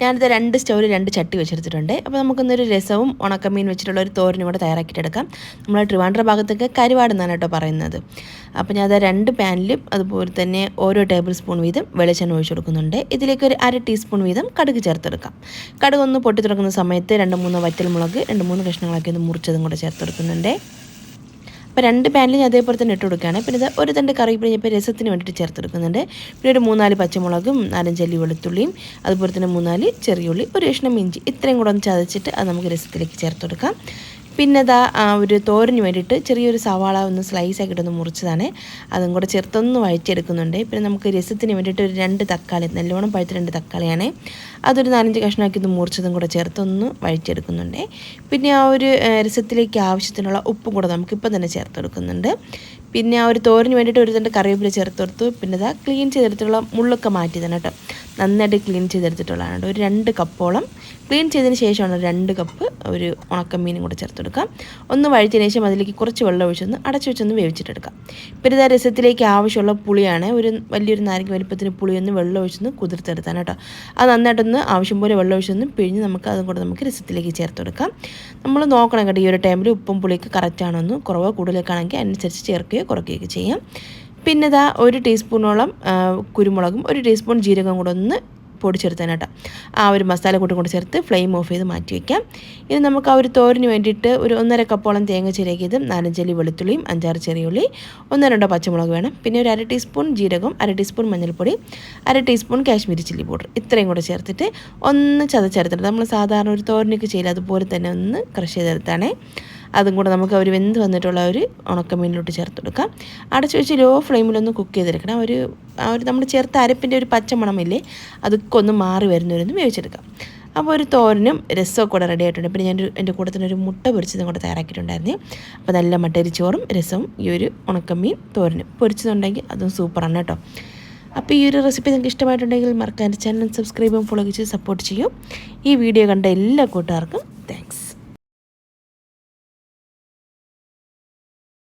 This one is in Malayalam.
ഞാനിത് രണ്ട് സ്റ്റൗവിൽ രണ്ട് ചട്ടി വെച്ചെടുത്തിട്ടുണ്ട്. അപ്പോൾ നമുക്കൊന്നൊരു രസവും ഉണക്കമീൻ വെച്ചിട്ടുള്ള ഒരു തോരനും കൂടെ തയ്യാറാക്കിയിട്ടെടുക്കാം നമ്മൾ ട്രിവാൻഡ്ര ഭാഗത്തൊക്കെ കരുവാടെന്നാണ് കേട്ടോ പറയുന്നത്. അപ്പോൾ ഞാൻ അത് രണ്ട് പാനിലും അതുപോലെ തന്നെ ഓരോ ടേബിൾ സ്പൂൺ വീതം വെളിച്ചെണ്ണ ഒഴിച്ചു കൊടുക്കുന്നുണ്ട്. ഇതിലേക്ക് ഒരു അര ടീസ്പൂൺ വീതം കടുക് ചേർത്തെടുക്കാം. കടുക് ഒന്ന് പൊട്ടി തുടങ്ങുന്ന സമയത്ത് രണ്ട് മൂന്ന് വറ്റൽ മുളക് രണ്ട് മൂന്ന് കഷ്ണങ്ങളാക്കി ഒന്ന് മുറിച്ചതും കൂടെ ചേർത്തെടുക്കുന്നുണ്ട്. അപ്പോൾ രണ്ട് പാനിൽ ഞാൻ അതേപോലെ തന്നെ ഇട്ട് കൊടുക്കുകയാണ് പിന്നെ ഇത് ഒരു തണ്ട് കറിവേപ്പില ഞാൻ ഇപ്പോൾ രസത്തിന് വേണ്ടിയിട്ട് ചേർത്ത് കൊടുക്കുന്നുണ്ട് പിന്നെ ഒരു മൂന്നാൽ പച്ചമുളകും നാലഞ്ചല്ലി വെളുത്തുള്ളിയും അതുപോലെ തന്നെ മൂന്നാൽ ചെറിയുള്ളി ഒരു കഷ്ണം ഇഞ്ചി ഇത്രയും കൂടെ ഒന്ന് ചതച്ചിട്ട് അത് നമുക്ക് രസത്തിലേക്ക് ചേർത്ത് കൊടുക്കാം പിന്നെ ആ ഒരു തോരന് വേണ്ടിയിട്ട് ചെറിയൊരു സവാള ഒന്ന് സ്ലൈസ് ആക്കിയിട്ടൊന്ന് മുറിച്ചതാണ്. അതും കൂടെ ചെറുത്തൊന്ന് വഴറ്റിയെടുക്കുന്നുണ്ട്. പിന്നെ നമുക്ക് രസത്തിന് വേണ്ടിയിട്ട് ഒരു രണ്ട് തക്കാളി നല്ലോണം പഴുത്ത രണ്ട് തക്കാളിയാണ്. അതൊരു നാലഞ്ച് കഷ്ണമാക്കി ഒന്ന് മുറിച്ചതും കൂടെ ചേർത്തൊന്ന് വഴറ്റിയെടുക്കുന്നുണ്ട്. പിന്നെ ആ ഒരു രസത്തിലേക്ക് ആവശ്യത്തിനുള്ള ഉപ്പും കൂടെ നമുക്കിപ്പോൾ തന്നെ ചേർത്ത് കൊടുക്കുന്നുണ്ട് പിന്നെ ആ ഒരു തോരന് വേണ്ടിയിട്ട് ഒരു രണ്ട് കറിവേപ്പില ചേർത്ത് കൊടുത്തു പിന്നെ ഇതാ ക്ലീൻ ചെയ്തെടുത്തുള്ള മുള്ളൊക്കെ മാറ്റി തന്നെ കേട്ടോ. നന്നായിട്ട് ക്ലീൻ ചെയ്തെടുത്തിട്ടുള്ളതാണ് ഒരു രണ്ട് കപ്പോളം ക്ലീൻ ചെയ്തതിന് ശേഷമാണ് രണ്ട് കപ്പ് ഒരു ഉണക്കമീനും കൂടെ ചേർത്തെടുക്കാം ഒന്ന് വഴിച്ചതിന് ശേഷം അതിലേക്ക് കുറച്ച് വെള്ളം ഒഴിച്ചൊന്ന് അടച്ചു വെച്ചൊന്ന് വേവിച്ചിട്ടെടുക്കാം. പിന്നെ ഇതാ രസത്തിലേക്ക് ആവശ്യമുള്ള പുളിയാണ്. ഒരു വലിയൊരു നാരങ്ങ വലിപ്പത്തിന് പുളിയൊന്ന് വെള്ളം ഒഴിച്ചൊന്ന് കുതിർത്തെടുത്താണ് കേട്ടോ. അത് നന്നായിട്ടൊന്ന് ആവശ്യം പോലെ വെള്ളം ഒഴിച്ചൊന്ന് പിഴിഞ്ഞ് നമുക്ക് അതും കൂടെ നമുക്ക് രസത്തിലേക്ക് ചേർത്തെടുക്കാം നമ്മൾ നോക്കണം കേട്ടോ ഈ ഒരു ടൈമിൽ ഉപ്പും പുളിയൊക്കെ കറക്റ്റാണോ എന്ന് കുറവോ കൂടുതലൊക്കെ ആണെങ്കിൽ അനുസരിച്ച് ചേർക്കുകയോ കുറയ്ക്കുകയൊക്കെ ചെയ്യാം. പിന്നെ ഇതാ ഒരു ടീസ്പൂണോളം കുരുമുളകും ഒരു ടീസ്പൂൺ ജീരകം കൂടെ ഒന്ന് പൊടിച്ചെടുത്താനാട്ടോ ആ ഒരു മസാല കൂട്ടും കൂടെ ചേർത്ത് ഫ്ലെയിം ഓഫ് ചെയ്ത് മാറ്റി വയ്ക്കാം ഇനി നമുക്ക് ആ ഒരു തോരന് വേണ്ടിയിട്ട് ഒരു ഒന്നര കപ്പോളം തേങ്ങ ചിരകിയതും നാലഞ്ചലി വെളുത്തുള്ളിയും അഞ്ചാറ് ചെറിയുള്ളി ഒന്നോ രണ്ടോ പച്ചമുളക് വേണം. പിന്നെ ഒരു അര ടീസ്പൂൺ ജീരകം അര ടീസ്പൂൺ മഞ്ഞൾപ്പൊടി അര ടീസ്പൂൺ കാശ്മീരി ചില്ലി പൗഡർ ഇത്രയും കൂടെ ചേർത്തിട്ട് ഒന്ന് ചതച്ചെടുത്തിട്ട് നമ്മൾ സാധാരണ ഒരു തോരനൊക്കെ ചെയ്യില്ല അതുപോലെ തന്നെ ഒന്ന് ക്രഷ് ചെയ്തെടുത്താണേ. അതും കൂടെ നമുക്ക് ഒരു വെന്ത് വന്നിട്ടുള്ള ഒരു ഉണക്കമീനിലോട്ട് ചേർത്ത് കൊടുക്കാം. അടച്ച് വെച്ച് ലോ ഫ്ലെയിമിലൊന്ന് കുക്ക് ചെയ്തെടുക്കണം. ഒരു ആ ഒരു നമ്മൾ ചേർത്ത അരപ്പിന്റെ ഒരു പച്ചമണമില്ലേ അതൊക്കെ ഒന്ന് മാറി വരുന്നവരൊന്ന് വേവിച്ചെടുക്കാം. അപ്പോൾ ഒരു തോരനും രസമൊക്കെ കൂടെ റെഡി ആയിട്ടുണ്ട്. പിന്നെ ഞാൻ എന്റെ കൂടെ തന്നെ ഒരു മുട്ട പൊരിച്ചതും കൂടെ തയ്യാറാക്കിയിട്ടുണ്ടായിരുന്നു. അപ്പോൾ നല്ല മട്ടരിച്ചോറും രസവും ഈ ഒരു ഉണക്കമീൻ തോരനും. പൊരിച്ചതുണ്ടെങ്കിൽ അതും സൂപ്പറാണ് കേട്ടോ. അപ്പോൾ ഈ ഒരു റെസിപ്പി നിങ്ങൾക്ക് ഇഷ്ടമായിട്ടുണ്ടെങ്കിൽ മറക്കാൻ ചാനൽ സബ്സ്ക്രൈബും ഫോളോ ചെയ്ത് സപ്പോർട്ട് ചെയ്യും. ഈ വീഡിയോ കണ്ട എല്ലാ കൂട്ടുകാർക്കും